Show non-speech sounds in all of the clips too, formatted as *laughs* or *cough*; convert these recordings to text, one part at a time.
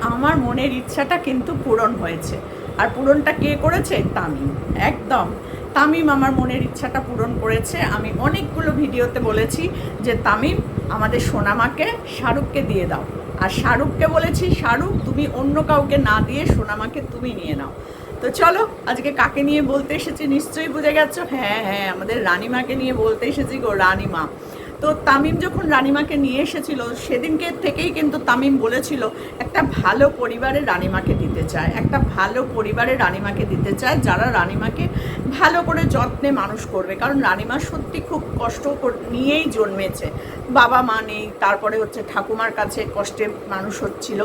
আমার মনের ইচ্ছাটা কিন্তু পূরণ হয়েছে। আর পূরণটা কে করেছে? তামিম। একদম। তামিম আমার মনের ইচ্ছাটা পূরণ করেছে। আমি অনেকগুলো ভিডিওতে বলেছি যে, তামিম, আমাদের সোনামাকে শাহরুখকে দিয়ে দাও। আর শাহরুখকে বলেছি, শাহরুখ, তুমি অন্য কাউকে না দিয়ে সোনামাকে তুমি নিয়ে নাও। তো চলো, আজকে কাকে নিয়ে বলতে এসেছি নিশ্চয়ই বুঝে গেছো? হ্যাঁ হ্যাঁ আমাদের রানিমাকে নিয়ে বলতে এসেছি গো, রানিমা। তো তামিম যখন রানিমাকে নিয়ে এসেছিল, সেদিনকে থেকেই কিন্তু তামিম বলেছিল, একটা ভালো পরিবারের রানিমাকে দিতে চায়, একটা ভালো পরিবারের রানিমাকে দিতে চায়, যারা রানিমাকে ভালো করে যত্নে মানুষ করবে। কারণ রানিমা সত্যি খুব কষ্ট নিয়েই জন্মেছে। বাবা মা নেই, তারপরে হচ্ছে ঠাকুমার কাছে কষ্টে মানুষ হচ্ছিল।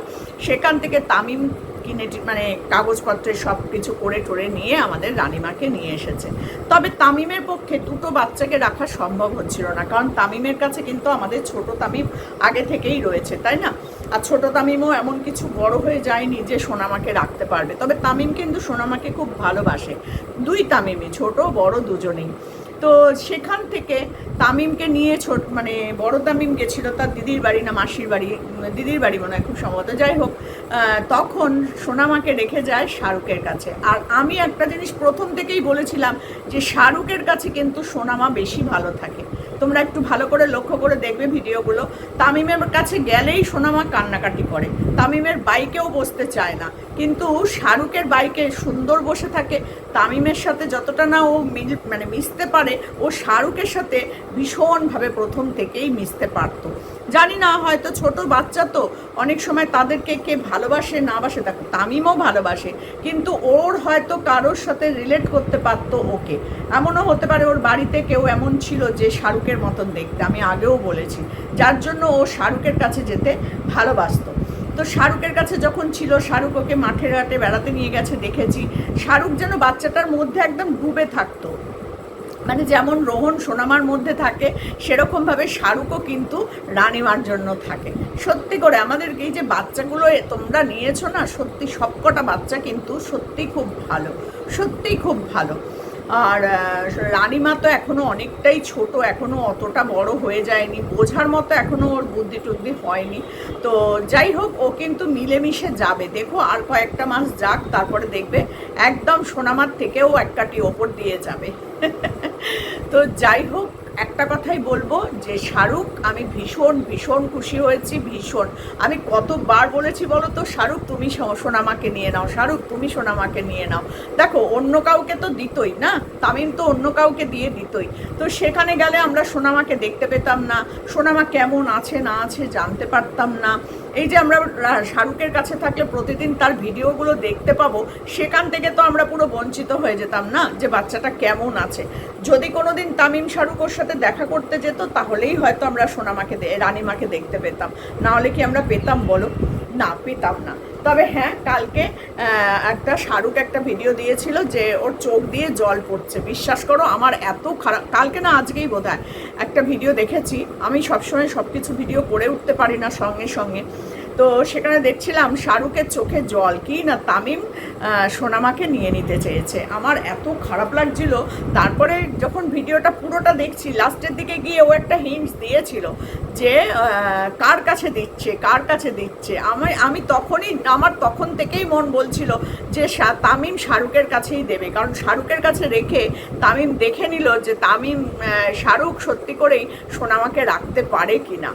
সেখান থেকে তামিম কিনে মানে কাগজপত্রে সব কিছু করে টোরে নিয়ে আমাদের রানিমাকে নিয়ে এসেছে। তবে তামিমের পক্ষে দুটো বাচ্চাকে রাখা সম্ভব হচ্ছিল না, কারণ তামিমের কাছে কিন্তু আমাদের ছোট তামিম আগে থেকেই রয়েছে, তাই না? আর ছোট তামিমও এমন কিছু বড় হয়ে যায়নি যে সোনামাকে রাখতে পারবে। তবে তামিম কিন্তু সোনামাকে খুব ভালোবাসে। দুই তামিমই, ছোট বড় দুজনেই। তো সেখান থেকে তামিমকে নিয়ে ছোট মানে বড় তামিম গেছিল, তার দিদির বাড়ি না মাসির বাড়ি দিদির বাড়ি মনে হয়, খুব সম্ভবত। যাই হোক তখন সোনামাকে রেখে যায় শাহরুখের কাছে। আর আমি একটা জিনিস প্রথম থেকেই বলেছিলাম যে শাহরুখের কাছে কিন্তু সোনামা বেশি ভালো থাকে। তোমরা একটু ভালো করে লক্ষ্য করে দেখবে ভিডিওগুলো। তামিমের কাছে গেলেই সোনামা কান্নাকাটি করে। তামিমের বাইকেও বসতে চায় না। কিন্তু শাহরুখের বাইকে সুন্দর বসে থাকে। তামিমের সাথে যতটা না ও মিল মানে মিশতে পারে, ও শাহরুখের সাথে ভীষণভাবে প্রথম থেকেই মিশতে পারতো। জানি না, হয়তো ছোট বাচ্চা তো অনেক সময় তাদেরকে কে ভালোবাসে না বাসে। দেখো, তামিমও ভালোবাসে, কিন্তু ওর হয়তো কারোর সাথে রিলেট করতে পারতো ওকে। এমনও হতে পারে ওর বাড়িতে কেউ এমন ছিল যে শাহরুখের মতন দেখতে, আমি আগেও বলেছি। যার জন্য ও শাহরুখের কাছে যেতে ভালোবাসতো। তো শাহরুখের কাছে যখন ছিল, শাহরুখ ওকে মাঠে ঘাটে বেড়াতে নিয়ে গেছে, দেখেছি। শাহরুখ যেন বাচ্চাটার মধ্যে একদম ডুবে থাকতো। মানে যেমন রোহন সোনামার মধ্যে থাকে, সেরকমভাবে শাহরুখও কিন্তু রানিমার জন্য থাকে। সত্যি করে আমাদেরকে এই যে বাচ্চাগুলো তোমরা নিয়েছো না, সত্যি সবকটা বাচ্চা কিন্তু সত্যি খুব ভালো, সত্যি খুব ভালো। আর রানিমা তো এখনও অনেকটাই ছোট, এখনও অতটা বড় হয়ে যায়নি, বোঝার মতো এখনও ওর বুদ্ধি টুদ্ধি হয়নি। তো যাই হোক, ও কিন্তু মিলেমিশে যাবে। দেখো আর কয়েকটা মাস যাক, তারপরে দেখবে একদম সোনামার থেকেও এক কাটি ওপর দিয়ে যাবে। *laughs* তো যাই হোক, একটা কথাই বলব যে শাহরুখ, আমি ভীষণ ভীষণ খুশি হয়েছি, ভীষণ। আমি কতবার বলেছি বলো তো, শাহরুখ, তুমি সোনামাকে নিয়ে নাও, শাহরুখ, তুমি সোনামাকে নিয়ে নাও। দেখো, অন্য কাউকে তো দিতই না? তামিম তো অন্য কাউকে দিয়ে দিতই। তো সেখানে গেলে আমরা সোনামাকে দেখতে পেতাম না, সোনামা কেমন আছে, না আছে জানতে পারতাম না। এই যে আমরা শাহরুখের কাছে থাকলে প্রতিদিন তার ভিডিওগুলো দেখতে পাবো, সেখান থেকে তো আমরা পুরো বঞ্চিত হয়ে যেতাম না যে বাচ্চাটা কেমন আছে। যদি কোনোদিন তামিম শাহরুখ ওর সাথে দেখা করতে যেত, তাহলেই হয়তো আমরা সোনামাকে রানিমাকে দেখতে পেতাম। নাহলে কি আমরা পেতাম বলো? না, পেতাম না। তবে হ্যাঁ কালকে একটা শাহরুখ একটা ভিডিও দিয়েছিল যে ওর চোখ দিয়ে জল পড়ছে। বিশ্বাস করো, আমার এত খারাপ, কালকে না আজকেই বোধ একটা ভিডিও দেখেছি। আমি সবসময় সব কিছু ভিডিও করে উঠতে পারি না সঙ্গে সঙ্গে। তো সেখানে দেখছিলাম শাহরুখের চোখে জল। কি না তামিম সোনামাকে নিয়ে নিতে চেয়েছে। আমার এত খারাপ লাগছিল। তারপরে যখন ভিডিওটা পুরোটা দেখছি, লাস্টের দিকে গিয়ে ও একটা হিন্টস দিয়েছিল যে কার কাছে দিচ্ছে, কার কাছে দিচ্ছে। আমি আমি তখনই, আমার তখন থেকেই মন বলছিল যে তামিম শাহরুখের কাছেই দেবে। কারণ শাহরুখের কাছে রেখে তামিম দেখে নিল যে, তামিম শাহরুখ সত্যি করেই সোনামাকে রাখতে পারে কিনা।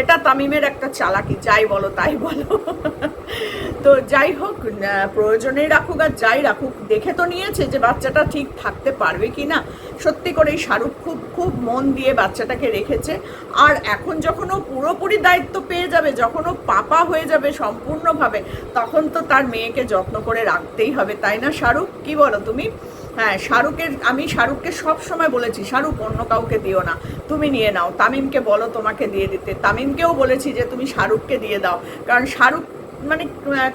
এটা তামিমের একটা চালাকি, যাই বলো তাই বলো। তো যাই হোক প্রয়োজনেই রাখুক আর যাই রাখুক, দেখে তো নিয়েছে যে বাচ্চাটা ঠিক থাকতে পারবে কি না। সত্যি করে এই শাহরুখ খুব খুব মন দিয়ে বাচ্চাটাকে রেখেছে। আর এখন যখন ও পুরোপুরি দায়িত্ব পেয়ে যাবে, যখন ও পাপা হয়ে যাবে সম্পূর্ণভাবে, তখন তো তার মেয়েকে যত্ন করে রাখতেই হবে, তাই না শাহরুখ? কি বলো তুমি? হ্যাঁ শাহরুখের, আমি শাহরুখকে সব সময় বলেছি, শাহরুখ, অন্য কাউকে দিও না। তুমি নিয়ে নাও। তামিমকে বলো তোমাকে দিয়ে দিতে। তামিমকেও বলেছি যে তুমি শাহরুখকে দিয়ে দাও। কারণ শাহরুখ মানে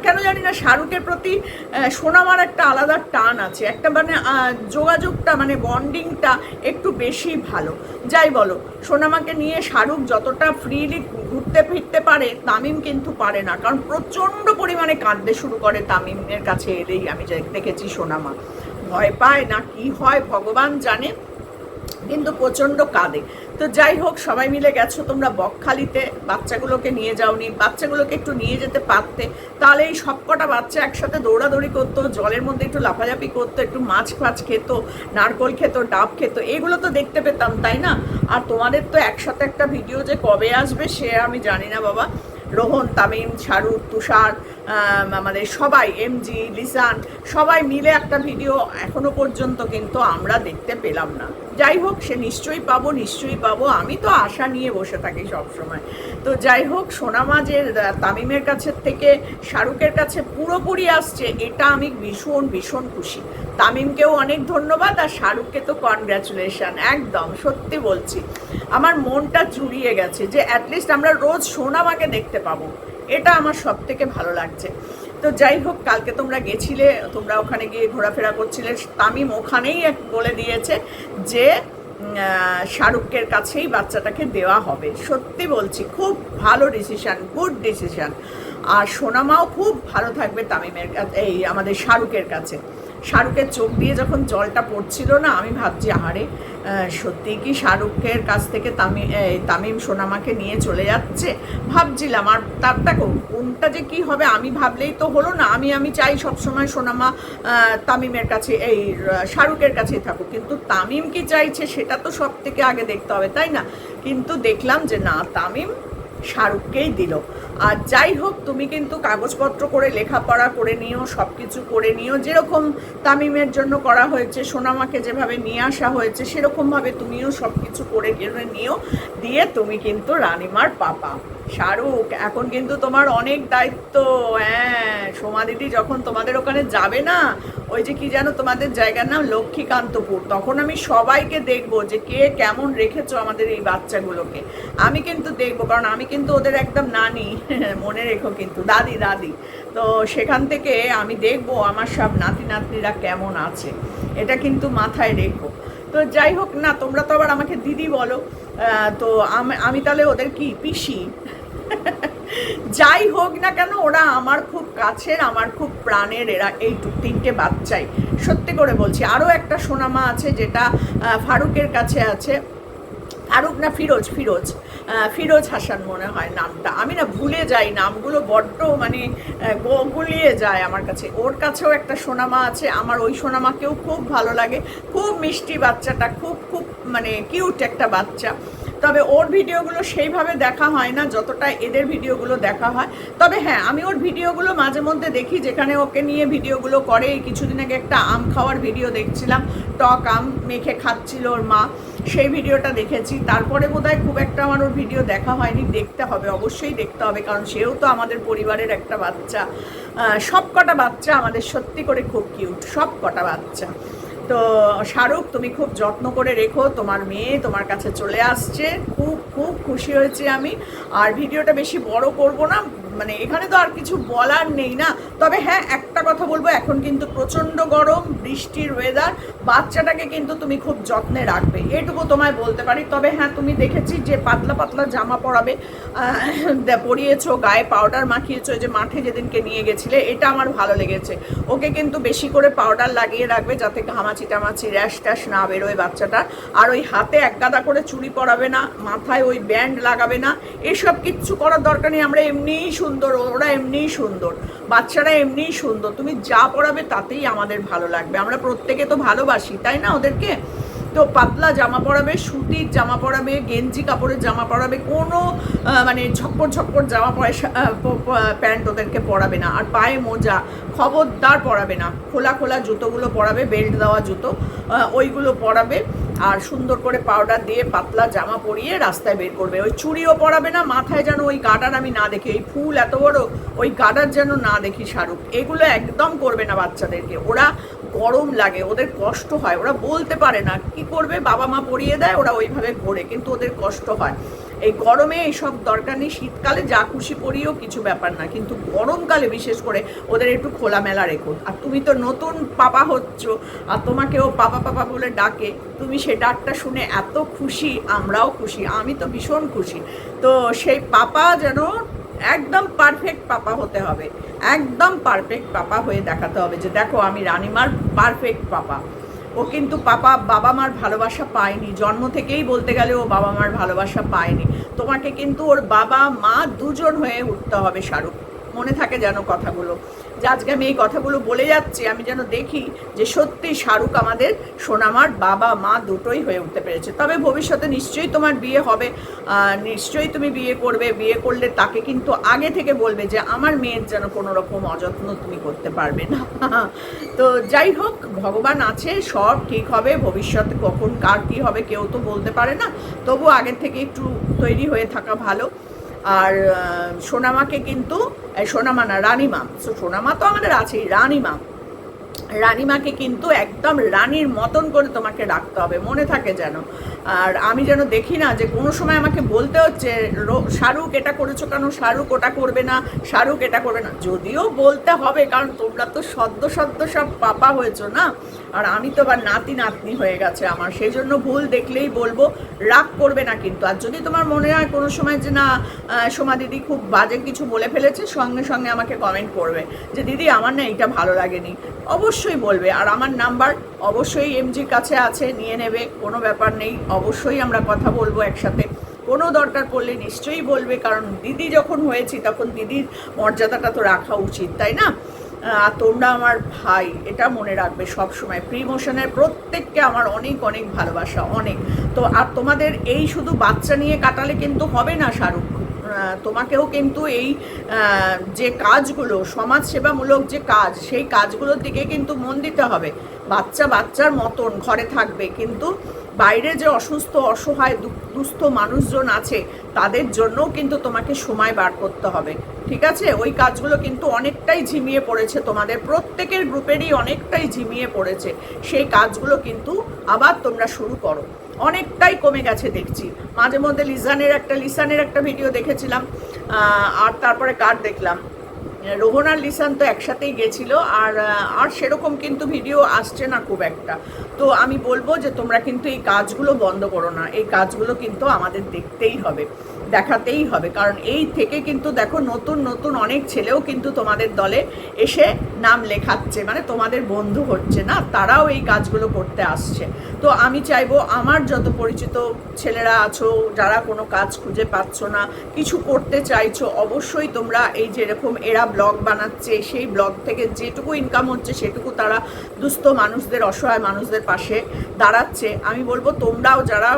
কেন জানি না, শাহরুখের প্রতি সোনামার একটা আলাদা টান আছে। একটা মানে যোগাযোগটা মানে বন্ডিংটা একটু বেশি ভালো। যাই বলো, সোনামাকে নিয়ে শাহরুখ যতটা ফ্রিলি ঘুরতে ফিরতে পারে, তামিম কিন্তু পারে না। কারণ প্রচণ্ড পরিমাণে কাঁদতে শুরু করে তামিমের কাছে এলেই আমি দেখেছি সোনামা। ভয় পায় না, কি হয় ভগবান জানে, কিন্তু প্রচণ্ড কাঁদে। তো যাই হোক, সবাই মিলে গেছো, তোমরা বকখালিতে, বাচ্চাগুলোকে নিয়ে যাওনি, বাচ্চাগুলোকে একটু নিয়ে যেতে পারতে। তাহলে এই সবকটা বাচ্চা একসাথে দৌড়াদৌড়ি করতো, জলের মধ্যে একটু লাফালাফি করতো, একটু মাছ ফাছ খেত, নারকল খেত, ডাব খেত, এগুলো তো দেখতে পেতাম, তাই না? আর তোমাদের তো একসাথে একটা ভিডিও যে কবে আসবে, সে আমি জানি না, বাবা। রোহন তামিম শাহরুখ তুষার আম, আমাদের সবাই এমজি লিসান সবাই মিলে একটা ভিডিও এখনও পর্যন্ত কিন্তু আমরা দেখতে পেলাম না। যাই হোক সে নিশ্চয়ই পাবো নিশ্চয়ই পাবো আমি তো আশা নিয়ে বসে থাকি সব সময় তো যাই হোক সোনামা যে তামিমের কাছে থেকে শাহরুখের কাছে পুরোপুরি আসছে এটা আমি ভীষণ ভীষণ খুশি। তামিমকেও অনেক ধন্যবাদ আর শাহরুখকে তো কনগ্র্যাচুলেশন একদম সত্যি বলছি। আমার মনটা জুড়িয়ে গেছে যে অ্যাটলিস্ট আমরা রোজ সোনামাকে দেখতে পাবো। এটা আমার সব থেকে ভালো লাগছে। তো যাই হোক, কালকে তোমরা গেছিলে, তোমরা ওখানে গিয়ে ঘোরাফেরা করছিলে। তামিম ওখানেই বলে দিয়েছে যে শাহরুখের কাছেই বাচ্চাটাকে দেওয়া হবে। সত্যি বলছি, খুব ভালো ডিসিশান গুড ডিসিশান আর সোনামাও খুব ভালো থাকবে তামিমের কাছে এই আমাদের শাহরুখের কাছে। শাহরুখের চোখ দিয়ে যখন জলটা পড়ছিল না, আমি ভাবছি, আহারে সত্যি কি শাহরুখের কাছ থেকে তামি তামিম সোনামাকে নিয়ে চলে যাচ্ছে? ভাবছিলাম, আর তার দেখো, কোনটা যে কি হবে আমি ভাবলেই তো হলো না। আমি আমি চাই সবসময় সোনামা তামিমের কাছে, এই শাহরুখের কাছেই থাকুক। কিন্তু তামিম কি চাইছে সেটা তো সব থেকে আগে দেখতে হবে, তাই না? কিন্তু দেখলাম যে না, তামিম শাহরুখকেই দিল। আর যাই হোক, তুমি কিন্তু কাগজপত্র করে লেখাপড়া করে নিও সব কিছু করে নিও। যেরকম তামিমের জন্য করা হয়েছে, সোনামাকে যেভাবে নিয়ে আসা হয়েছে, সেরকমভাবে তুমিও সব কিছু করে কিনে নিও। দিয়ে তুমি কিন্তু রানিমার পাপা। শাহরুখ, এখন কিন্তু তোমার অনেক দায়িত্ব। হ্যাঁ সোমা দিদি যখন তোমাদের ওখানে যাবে না, ওই যে কি যেন তোমাদের জায়গার নাম লক্ষ্মীকান্তপুর, তখন আমি সবাইকে দেখব যে কে কেমন রেখেছো আমাদের এই বাচ্চাগুলোকে। আমি কিন্তু দেখব, কারণ আমি কিন্তু ওদের একদম নানি। *laughs* মনে রেখো কিন্তু, দাদি দাদি। তো সেখান থেকে আমি দেখব আমার সব নাতি, নাতনিরা কেমন আছে। এটা কিন্তু মাথায় রেখো। তো যাই হোক না, তোমরা তো আবার আমাকে দিদি বলো। তো আমি- তাহলে ওদের কি, পিসি? *laughs* যাই হোক না কেন, ওরা আমার খুব কাছের, আমার খুব প্রাণের, এরা এই তিনটে বাচ্চাই। সত্যি করে বলছি, আরও একটা সোনামা আছে যেটা ফারুকের কাছে আছে। ফারুক না ফিরোজ ফিরোজ ফিরোজ হাসান মনে হয় নামটা। আমি না ভুলে যাই নামগুলো, বড্ড মানে গুলিয়ে যায় আমার কাছে। ওর কাছেও একটা সোনামা আছে, আমার ওই সোনামাকেও খুব ভালো লাগে। খুব মিষ্টি বাচ্চাটা, খুব খুব মানে কিউট একটা বাচ্চা। তবে ওর ভিডিওগুলো সেইভাবে দেখা হয় না যতটা এদের ভিডিওগুলো দেখা হয়। তবে হ্যাঁ আমি ওর ভিডিওগুলো মাঝে মধ্যে দেখি যেখানে ওকে নিয়ে ভিডিওগুলো করে। কিছুদিন আগে একটা আম খাওয়ার ভিডিও দেখছিলাম। টক আম মেখে খাচ্ছিল ওর মা। সেই ভিডিওটা দেখেছি। তারপরে বোধহয় খুব একটা আমার ওর ভিডিও দেখা হয়নি। দেখতে হবে, অবশ্যই দেখতে হবে। কারণ সেও তো আমাদের পরিবারের একটা বাচ্চা। সব কটা বাচ্চা আমাদের সত্যি করে খুব কিউট সব কটা বাচ্চা। তো শাহরুখ, তুমি খুব যত্ন করে রেখো, তোমার মেয়ে তোমার কাছে চলে আসছে। খুব খুব খুশি হয়েছি আমি। আর ভিডিওটা বেশি বড় করব না মানে এখানে তো আর কিছু বলার নেই না। তবে হ্যাঁ একটা কথা বলব, এখন কিন্তু প্রচণ্ড গরম, বৃষ্টির ওয়েদার বাচ্চাটাকে কিন্তু তুমি খুব যত্নে রাখবে। এটুকু তোমায় বলতে পারি। তবে হ্যাঁ তুমি দেখেছি যে পাতলা পাতলা জামা পরাবে পরিয়েছো, গায়ে পাউডার মাখিয়েছো যে মাঠে যেদিনকে নিয়ে গেছিলে, এটা আমার ভালো লেগেছে। ওকে কিন্তু বেশি করে পাউডার লাগিয়ে রাখবে যাতে ঘামাচি টামাচি র্যাশ ট্যাশ না বেরোয় বাচ্চাটার। আর ওই হাতে এক গাদা করে চুড়ি পরাবে না, মাথায় ওই ব্যান্ড লাগাবে না। এসব কিচ্ছু করার দরকার নেই। আমরা এমনিই সুন্দর, ওরা এমনিই সুন্দর, বাচ্চারা এমনিই সুন্দর, তুমি যা পড়াবে তাতেই আমাদের ভালো লাগবে, আমরা প্রত্যেকে তো ভালোবাসি, তাই না ওদেরকে? তো পাতলা জামা পরাবে, সুতির জামা পরাবে, গেঞ্জি কাপড়ের জামা পরাবে, কোনো মানে ঝক্কর ঝক্কর জামা পয়সা প্যান্ট ওদেরকে পরাবে না, আর পায়ে মোজা, খবরদার পরাবে না, খোলা খোলা জুতোগুলো পরাবে, বেল্ট দেওয়া জুতো ওইগুলো পরাবে আর সুন্দর করে পাউডার দিয়ে পাতলা জামা পরিয়ে রাস্তায় বের করবে। ওই চুড়িও পরাবে না, মাথায় যেন ওই গাডার আমি না দেখি ওই ফুল এত বড়, ওই গাডার যেন না দেখি শাহরুখ। এগুলো একদম করবে না বাচ্চাদেরকে। ওরা গরম লাগে, ওদের কষ্ট হয়। ওরা বলতে পারে না, কি করবে? বাবা মা পরিয়ে দেয়, ওরা ওইভাবে ঘোরে। কিন্তু ওদের কষ্ট হয়। এই গরমে এইসব দরকার নেই, শীতকালে যা খুশি পরিও কিছু ব্যাপার না, কিন্তু গরমকালে বিশেষ করে ওদের একটু খোলামেলা রেখো আর তুমি তো নতুন পাপা হচ্ছ, আর তোমাকেও পাপা পাপা বলে ডাকে, তুমি সে ডাকটা শুনে এত খুশি, আমরাও খুশি, আমি তো ভীষণ খুশি। তো সেই পাপা যেন একদম পারফেক্ট পাপা হতে হবে। একদম পারফেক্ট পাপা হয়ে দেখাতে হবে যে, দেখো আমি রানিমার পারফেক্ট পাপা। ও কিন্তু পাপা বাবা মার ভালোবাসা পায়নি। জন্ম থেকেই বলতে গেলে ও বাবা মার ভালোবাসা পায়নি। তোমাকে কিন্তু ওর বাবা মা দুজন হয়ে উঠতে হবে, শাহরুখ। মনে থাকে যেন কথাগুলো। যে আজকে আমি এই কথাগুলো বলে যাচ্ছি, আমি যেন দেখি যে সত্যি শাহরুখ আমাদের সোনামার বাবা, মা দুটোই হয়ে উঠতে পেরেছে। তবে ভবিষ্যতে নিশ্চয়ই তোমার বিয়ে হবে। নিশ্চয়ই তুমি বিয়ে করবে। বিয়ে করলে তাকে কিন্তু আগে থেকে বলবে যে আমার মেয়ের যেন কোনো রকম অযত্ন তুমি করতে পারবে না। *laughs* তো যাই হোক, ভগবান আছে, সব ঠিক হবে। ভবিষ্যতে কখন, কার কী হবে কেউ তো বলতে পারে না। তবু আগের থেকে একটু তৈরি হয়ে থাকা ভালো। আর সোনামাকে কিন্তু সোনামা না, রানীমা। সো সোনামা তো আমাদের আছেই, রানীমা। রানীমাকে কিন্তু একদম রানীর মতন করে তোমাকে রাখতে হবে, মনে থাকে যেন। আর আমি যেন দেখি না যে কোনো সময় আমাকে বলতে হচ্ছে শাহরুখ এটা করেছ কেন? শাহরুখ ওটা করবে না, শাহরুখ এটা করবে না। যদিও বলতে হবে, কারণ তোমরা তো সদ্য সদ্য সব পাপা হয়েছো না? আর আমি তো আবার নাতি নাতনি হয়ে গেছে আমার, সেই জন্য ভুল দেখলেই বলব, রাগ করবে না কিন্তু। আর যদি তোমার মনে হয় কোনো সময় যে না সোমা দিদি খুব বাজে কিছু বলে ফেলেছে, সঙ্গে সঙ্গে আমাকে কমেন্ট করবে যে, দিদি, আমার না এটা ভালো লাগেনি। অবশ্যই বলবে, আর আমার নাম্বার অবশ্যই এমজির কাছে আছে, নিয়ে নেবে, কোনো ব্যাপার নেই। অবশ্যই আমরা কথা বলব একসাথে। কোনো দরকার পড়লে নিশ্চয়ই বলবে, কারণ দিদি যখন হয়েছি তখন দিদির মর্যাদাটা তো রাখা উচিত, তাই না? আর তোমরা আমার ভাই, এটা মনে রাখবে সব সময় প্রিমোশনের প্রত্যেককে আমার অনেক অনেক ভালোবাসা, অনেক। তো আর তোমাদের এই শুধু বাচ্চা নিয়ে কাটালে কিন্তু হবে না শাহরুখ। তোমাকেও কিন্তু এই যে কাজগুলো সমাজ সেবামূলক যে কাজ, সেই কাজগুলোর দিকে কিন্তু মন দিতে হবে। বাচ্চা বাচ্চার মতন ঘরে থাকবে। কিন্তু বাইরে যে অসুস্থ, অসহায় দুস্থ মানুষজন আছে, তাদের জন্যও কিন্তু তোমাকে সময় বার করতে হবে। ঠিক আছে? ওই কাজগুলো কিন্তু অনেকটাই ঝিমিয়ে পড়েছে। তোমাদের প্রত্যেকের গ্রুপেরই অনেকটাই ঝিমিয়ে পড়েছে। সেই কাজগুলো কিন্তু আবার তোমরা শুরু করো। অনেকটাই কমে গেছে দেখছি। মাঝে মধ্যে লিসানের একটা লিসানের একটা ভিডিও দেখেছিলাম আর তারপরে কার দেখলাম? রোহন আর লিসান তো একসাথেই গেছিল, আর আর সেরকম কিন্তু ভিডিও আসছে না খুব একটা। তো আমি বলব যে তোমরা কিন্তু এই কাজগুলো বন্ধ করো না, এই কাজগুলো কিন্তু আমাদের দেখতেই হবে। দেখাতেই হবে। কারণ এই থেকে কিন্তু দেখো নতুন নতুন অনেক ছেলেও কিন্তু তোমাদের দলে এসে নাম লেখাচ্ছে মানে তোমাদের বন্ধু হচ্ছে না, তারাও এই কাজগুলো করতে আসছে। তো আমি চাইব আমার যত পরিচিত ছেলেরা আছো, যারা কোনো কাজ খুঁজে পাচ্ছ না, কিছু করতে চাইছো, অবশ্যই তোমরা এই যেরকম এরা ব্লগ বানাচ্ছে, সেই ব্লগ থেকে যেটুকু ইনকাম হচ্ছে, সেটুকু তারা দুস্থ মানুষদের, অসহায় মানুষদের পাশে দাঁড়াচ্ছে। আমি বলব তোমরাও যারা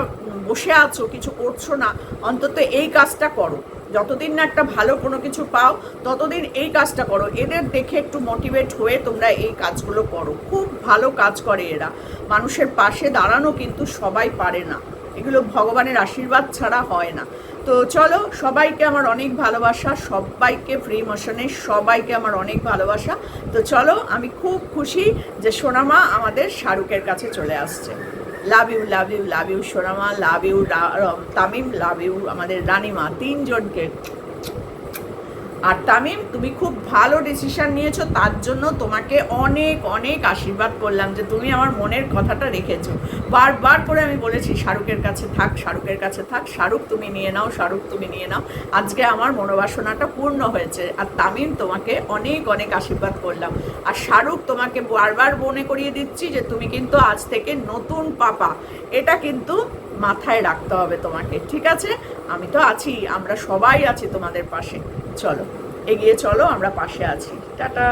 বসে আছো, কিছু করছ না, অন্তত এই কাজটা করো। যতদিন না একটা ভালো কোনো কিছু পাও, ততদিন এই কাজটা করো। এদের দেখে একটু মোটিভেট হয়ে তোমরা এই কাজগুলো করো। খুব ভালো কাজ করে এরা। মানুষের পাশে দাঁড়ানো কিন্তু সবাই পারে না। এগুলো ভগবানের আশীর্বাদ ছাড়া হয় না। তো চলো, সবাইকে আমার অনেক ভালোবাসা, সবাইকে ফ্রি মোশনে সবাইকে আমার অনেক ভালোবাসা। তো চলো, আমি খুব খুশি যে সোনামা আমাদের শাহরুখের কাছে চলে আসছে। Love you love you love you Sonama love you Tamim love you আমাদের রানিমা, তিনজনকে আর তামিম, তুমি খুব ভালো ডিসিশন নিয়েছো, তার জন্য তোমাকে অনেক অনেক আশীর্বাদ করলাম যে তুমি আমার মনের কথাটা রেখেছো। বারবার করে আমি বলেছি, শাহরুখের কাছে থাক, শাহরুখের কাছে থাক, শাহরুখ তুমি নিয়ে নাও, শাহরুখ তুমি নিয়ে নাও। আজকে আমার মনোবাসনাটা পূর্ণ হয়েছে আর তামিম তোমাকে অনেক অনেক আশীর্বাদ করলাম। আর শাহরুখ তোমাকে বারবার মনে করিয়ে দিচ্ছি যে তুমি কিন্তু আজ থেকে নতুন পাপা। এটা কিন্তু মাথায় রাখতে হবে তোমাকে, ঠিক আছে? আমি তো আছি, আমরা সবাই আছি তোমাদের পাশে। চলো। এগিয়ে চলো আমরা পাশে আছি। টাটা।